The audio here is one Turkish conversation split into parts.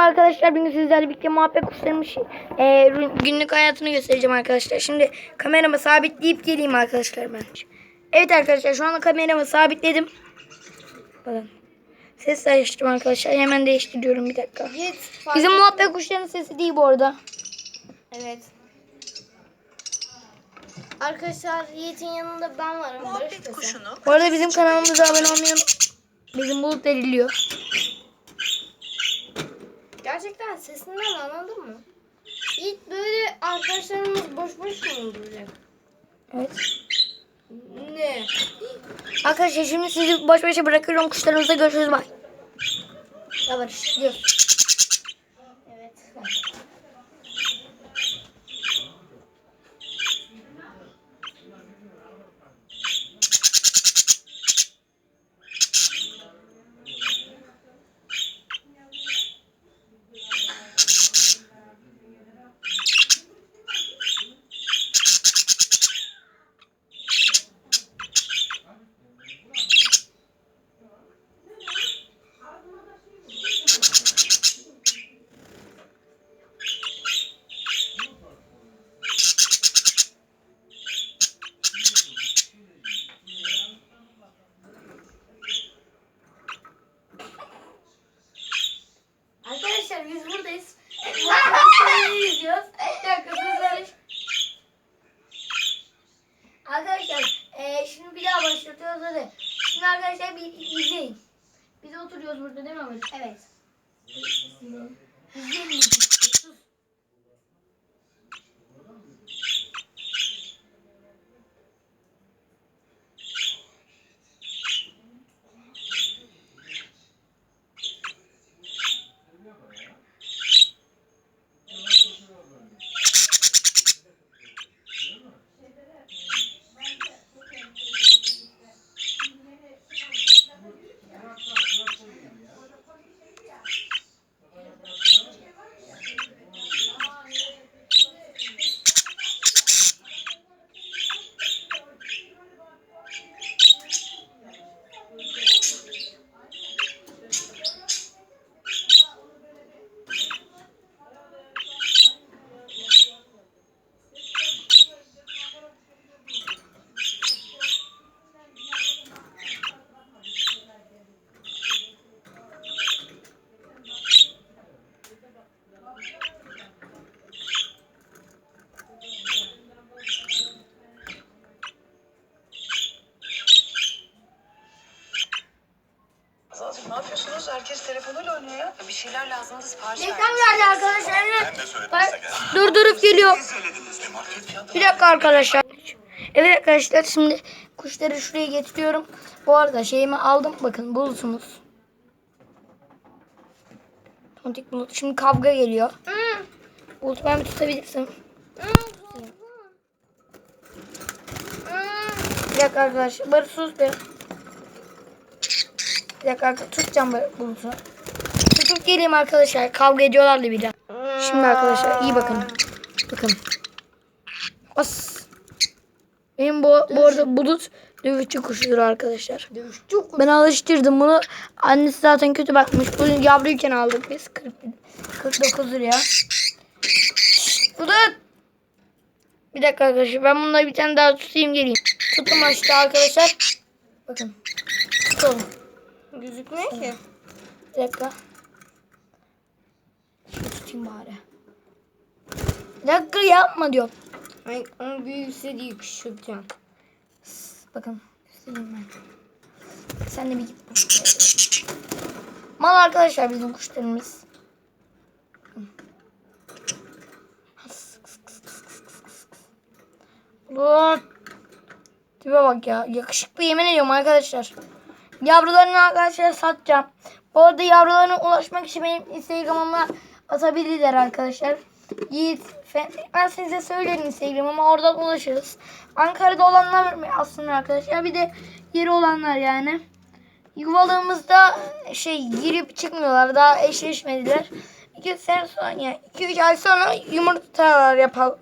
arkadaşlar. Bugün sizlerle birlikte muhabbet kuşlarımın e, günlük hayatını göstereceğim arkadaşlar. Şimdi kameramı sabitleyip geleyim arkadaşlar ben. Evet arkadaşlar şu anda kameramı sabitledim. Bakın. Ses değiştirdim arkadaşlar. Hemen değiştiriyorum bir dakika. Git. Bizim muhabbet kuşlarının sesi değil bu arada. Evet. Arkadaşlar Yiğit'in yanında ben varım. Muhabbet kuşunu Bu arada bizim kanalımıza abone olmayı Bizim bulut veriliyor. Gerçekten sesinden anladın mı? Yiğit böyle arkadaşlarımız boş boş mu öldürecek? Evet. Ne? Arkadaşlar şimdi sizi baş başa bırakıyorum. Kuşlarımızla görüşürüz. Bye. Ya Barış gidiyoruz. Evet. Arkadaşlar biz buradayız. Muhabbetleri izliyoruz. Bir dakika Barış. Arkadaşlar eee, şimdi bir daha başlatıyoruz hadi. Şimdi arkadaşlar bir izleyin. Biz oturuyoruz burada değil mi Barış? Evet. İzleyin. Sus. Ne yapıyorsunuz? Herkes telefonuyla oynuyor ya. Bir şeyler lazımdı sipariş Reklam verdi arkadaşlar. Ben de söyledim Bak, size gel. Durdurup geliyor. Siz söylediniz. Market fiyatı Bir dakika arkadaşlar. Evet arkadaşlar şimdi kuşları şuraya getiriyorum. Bu arada şeyimi aldım. Bakın bulutsunuz. Tontik bulut. Şimdi kavga geliyor. Bulut ben bir tutabilirsem. Bir dakika arkadaşlar. Barış sus be. Bir dakika. Tutacağım bulutu. Tutup geleyim arkadaşlar. Kavga ediyorlardı bir de. Şimdi arkadaşlar iyi bakın. Bakın. As. Benim bu, bu arada bulut dövüşçü kuşudur arkadaşlar. Dövüş çok Ben alıştırdım bunu. Annesi zaten kötü bakmış. Bunu yavruyken aldık biz. 40, 49 liraya. Bulut. Bir dakika arkadaşlar. Ben bunları bir tane daha tutayım geleyim. Tuttum açtı arkadaşlar. Bakın. Tutalım. Gözükmüyor ki. Bir dakika. Şunu tutayım bari. Bir dakika yapma diyorum. Ay, onun büyüse değil küçülteceğim. Bakın göstereyim ben. Sen de bir git. Mal arkadaşlar bizim kuşlarımız. Bu tipe bak ya. Yakışıklı yemin ediyorum arkadaşlar. Yavrularını arkadaşlar satacağım. Bu arada yavrularına ulaşmak için benim Instagram'ıma atabilirler arkadaşlar. Yiğit ben size söylerim Instagram'ıma oradan ulaşırız. Ankara'da olanlar aslında arkadaşlar bir de yeri olanlar yani. Yuvalığımızda şey girip çıkmıyorlar daha eşleşmediler. 2 sene sonra yani 2-3 ay sonra yumurtalar yapalım.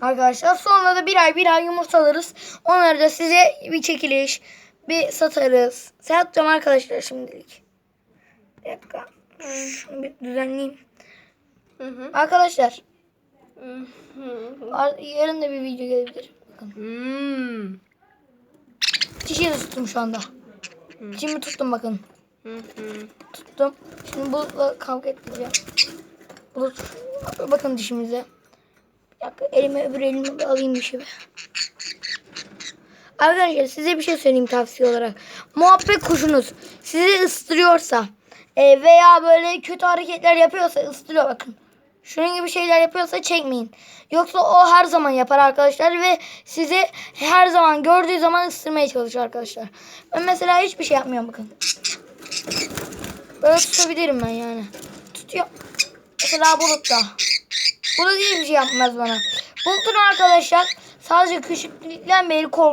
Arkadaşlar sonra da bir ay bir ay yumurtalarız. Onları da size bir çekiliş bir satarız. Satacağım arkadaşlar şimdilik. Bir dakika. Şunu bir düzenleyeyim. Hı hı. Arkadaşlar Hı hı. ar- yarın da bir video gelebilir. Bakın. Hmm. Dişi de tuttum şu anda. Dişimi tuttum bakın. Hı hı. Tuttum. Şimdi bulutla kavga edeceğim. Bulut bakın dişimize. Bir dakika elime öbür elimi bir alayım dişimi. Arkadaşlar size bir şey söyleyeyim tavsiye olarak. Muhabbet kuşunuz sizi ıstırıyorsa e, veya böyle kötü hareketler yapıyorsa ıstırıyor bakın. Şunun gibi şeyler yapıyorsa çekmeyin. Yoksa o her zaman yapar arkadaşlar ve sizi her zaman gördüğü zaman ıstırmaya çalışır arkadaşlar. Ben mesela hiçbir şey yapmıyorum bakın. Böyle tutabilirim ben yani. Tutuyor. Mesela bulutta. Bulut hiçbir şey yapmaz bana. Bulutun arkadaşlar sadece küçüklükten beri kork